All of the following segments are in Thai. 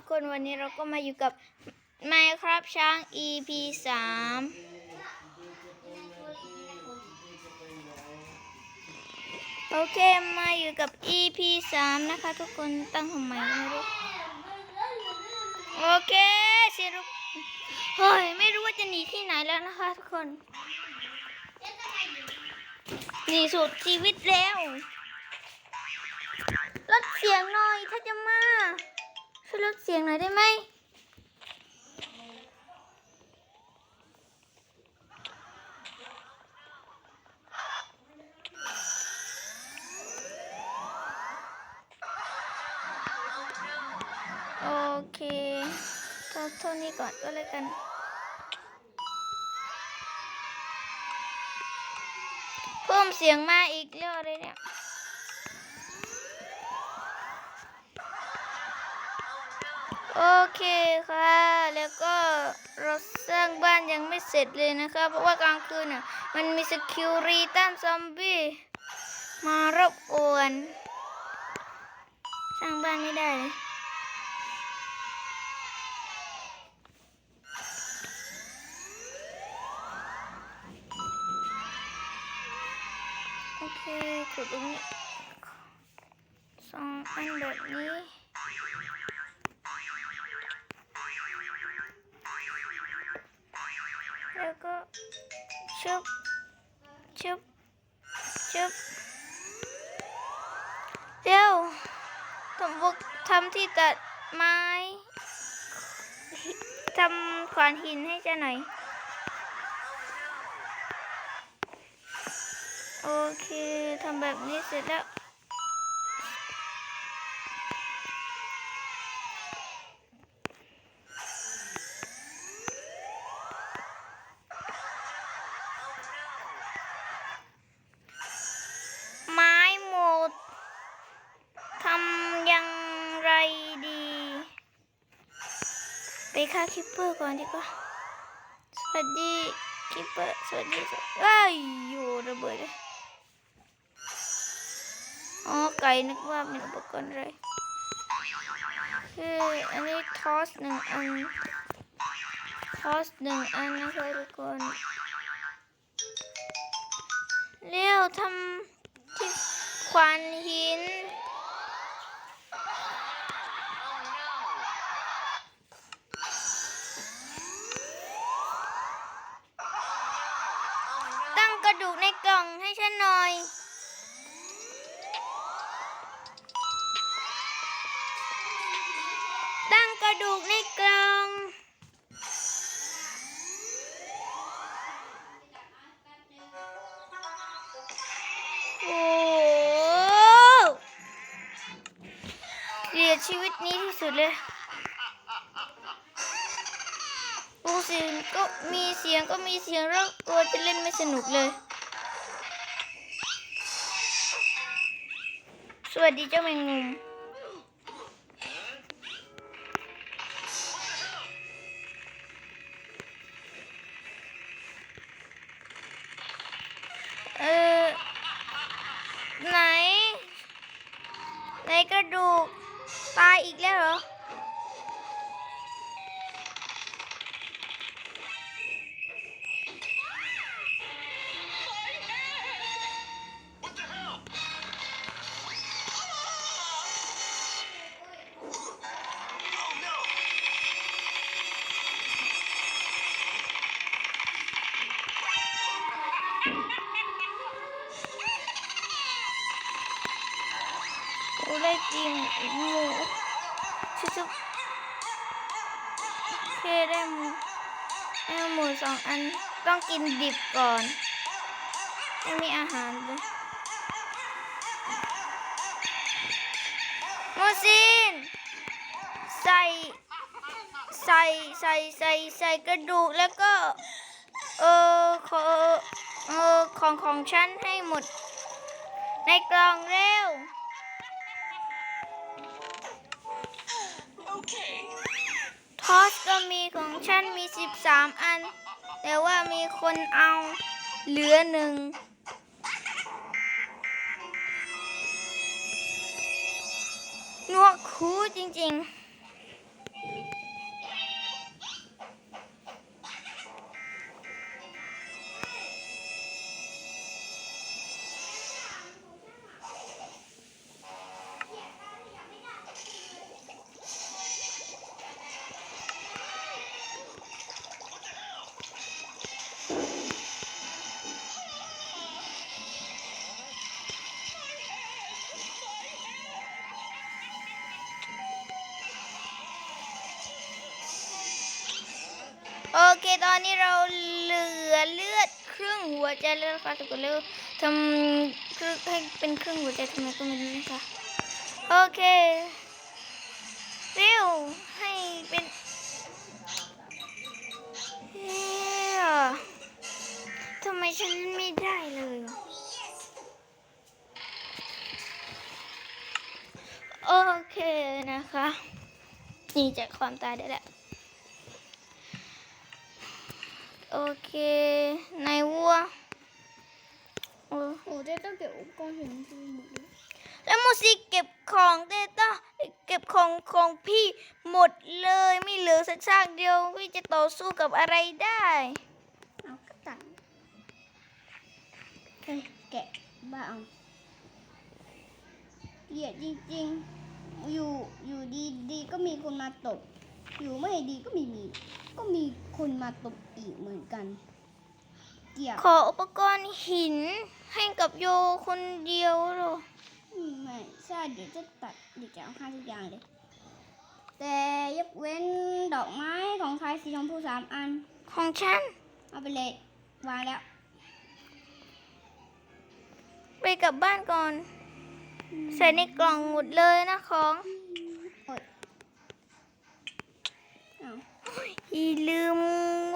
ทุกคนวันนี้เราก็มาอยู่กับ Minecraft ช้าง EP สามโอเคมาอยู่กับ EP สามนะคะทุกคนตั้งทำไมก็ไม่รู้โอเคสิรุเฮ้ยไม่รู้ว่าจะหนีที่ไหนแล้วนะคะทุกคนหนีสุดชีวิตแล้วลดเสียงหน่อยถ้าจะมา ช่วยลดเสียงหน่อยได้ไหมโอเคเท่าเท่านี้ก่อนก็เลยกัน เพิ่มเสียงมาอีกเรื่องอะไรเนี่ย โอเคค่ะ แล้วก็เราสร้างบ้านยังไม่เสร็จเลยนะคะเพราะว่ากลางคืนน่ะมันมีสกิลรีต้านซอมบี้มารบกวน สร้างบ้านไม่ได้เลยโอเคขุดตรงนี้สองอันแบบนี้ ชุบชุบเร็วทำบุกทำที่ตัดไม้ทำขวานหินให้เจ้าหน่อย โอเคทำแบบนี้เสร็จแล้ว ไม้หมด ทำอยังไรดี ไป ฆ่าคิปเปอร์ก่อนดีกว่า สวัสดีคิปเปอร์ สวัสดีสวัสดีว้ายอยู่ระเบิดเลยอ๋อไก่นึกว่าเป็นอุปกรณ์อะไรคืออันนี้ทอสหนึ่งอัน ทอสหนึ่งอันนะคะทุกคนเร็วทำที่ขวานหิน ตั้งกระดูกในกล่องให้ฉันหน่อย ตั้งกระ ดูกในกล่อง โอ้เกลียดชีวิตนี้ที่สุดเลยโอ้เสียงก็มีเสียงก็มีเสียงแล้วตัวจะเล่นไม่สนุกเลย สวัสดีเจ้าแมงมุม กระดูกตายอีกแล้วเหรอ โอ้ได้จริงหมูชุบๆโอเคได้หมูได้หมูสองอันต้องกินดิบก่อนไม่มีอาหารเลยโมซินใส่ใส่ใส่ใส่ใส่กระดูกแล้วก็เออขอเออของของฉันให้หมด ในกล่องเร็ว ทอสก็มีของฉันมี 13 อัน แต่ว่ามีคนเอาเหลือหนึ่งนวกคูจริง ๆ เคตอนนี้เราเหลือเลือดครึ่งหัวใจแล้วนะคะทุกคนเร็วทำคือให้เป็นครึ่งหัวใจทำไมก็ไม่รู้นะคะโอเคเร็วให้เป็นเฮ้ยทำไมฉันไม่ได้เลยโอเคนะคะ นี่จากความตายได้แล้ว เคนายวัวโอ้โอ้เจ๊ต้องเก็บอุปกรณ์เห็นที่หมดเลยแล้วมูสิเก็บของเต้ต้าเก็บของของพี่หมดเลยไม่เหลือสักซากเดียวพี่จะต่อสู้กับอะไรได้เอากระตันเคยแกะบ้างเกลียดจริงๆ อยู่อยู่ดีดีก็มีคนมาตบ อยู่ไม่ดีก็มีมี ก็มีคนมาตบอีกเหมือนกัน เกลียดขออุปกรณ์หินให้กับโยคนเดียวเหรออืมไม่ใช่เดี๋ยวจะตัดเดี๋ยวจะเอาให้ทุกอย่างเลย แต่ยกเว้นดอกไม้ของใครสีชมพูสามอัน ของฉัน เอาไปเลยวางแล้ว ไปกลับบ้านก่อน ใส่ในกล่องหมดเลยนะของ อดเอาอย่าลืม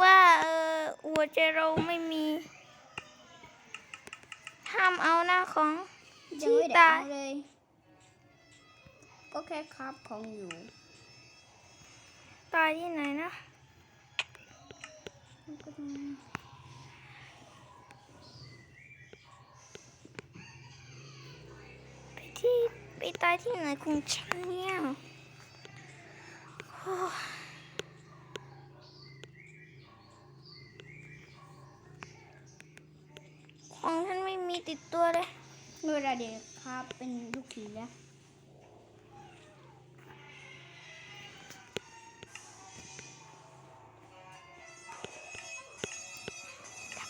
ว่าเออหัวใจเราไม่มีห้ามเอาหน้าของยังไม่ได้ตายเอาเลยก็แค่ครับของอยู่ตายที่ไหนนะมันก็ต้องไปที่ไปตายที่ไหนของฉันเนี่ยโอ้ยของฉันไม่มี ติดตัวเลยเวลาเด็กครับเป็นลูกผีแล้ว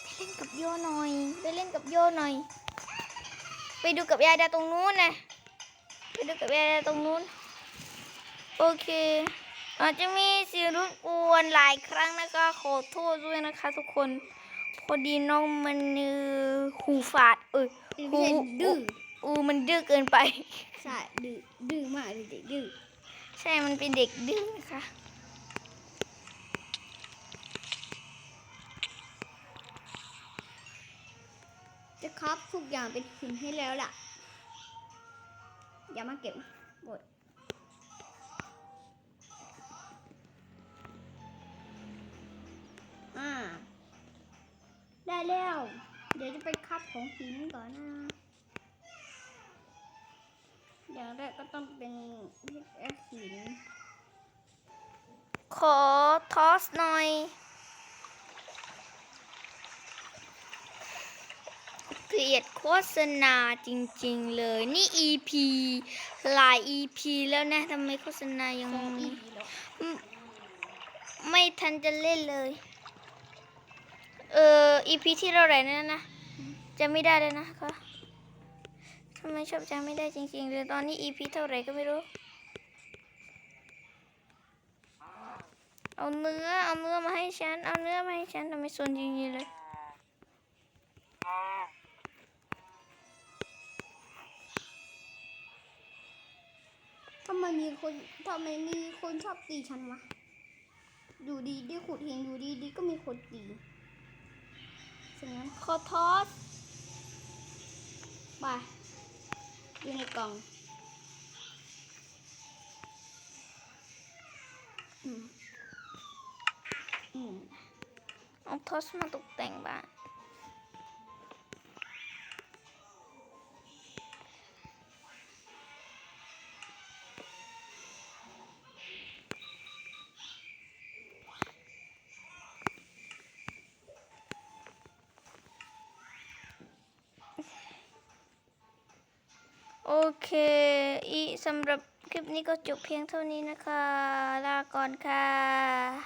ไปเล่นกับโยหน่อย ไปเล่นกับโยหน่อย ไปดูกับยายดาตรงนู้นนะไปดูกับยายดาตรงนู้น โอเคอาจจะมีเสียงรบกวนหลายครั้งนะคะขอโทษด้วยนะคะทุกคน พอดีน้องมันเออหูฝาด เอ้ยไม่ใช่ดื้ออูมันดื้อเกินไป ใช่ ดื้อ ดื้อมากเลยเด็กดื้อ ใช่ มันเป็นเด็กดื้อนะคะ จะครับทุกอย่างเป็นหินให้แล้วล่ะ อย่ามาเก็บนะบด แล้ว เดี๋ยวจะไปคับของหินก่อนนะ อย่างแรกก็ต้องเป็นพิกแอคหิน ขอทอสหน่อยเกลียดโฆษณาจริงๆเลย นี่ EP หลาย EP แล้วนะทำไมโฆษณายังสองอีมีพีแล้วอืมไม่ทันจะเล่นเลย เออ EP ที่เราไหนนั่นนะจะไม่ได้เลยนะคะทำไมชอบจำไม่ได้จริงๆเลยตอนนี้ EP เท่าไหร่ก็ไม่รู้ เอาเนื้อเอาเนื้อมาให้ฉัน เอาเนื้อมาให้ฉันทำไมโซนจริงๆเลยทำไมมีคนทำไมมีคนชอบตีฉันวะ อยู่ดีดีขุดเหินอยู่ดีดีก็มีคนตี ฉะนั้นขอทอสไปอยู่ในกล่องอืมอืมเอาทอสมาตกแต่งบ้าน โอเค อีสำหรับคลิปนี้ก็จบเพียงเท่านี้นะคะ ลาก่อนค่ะ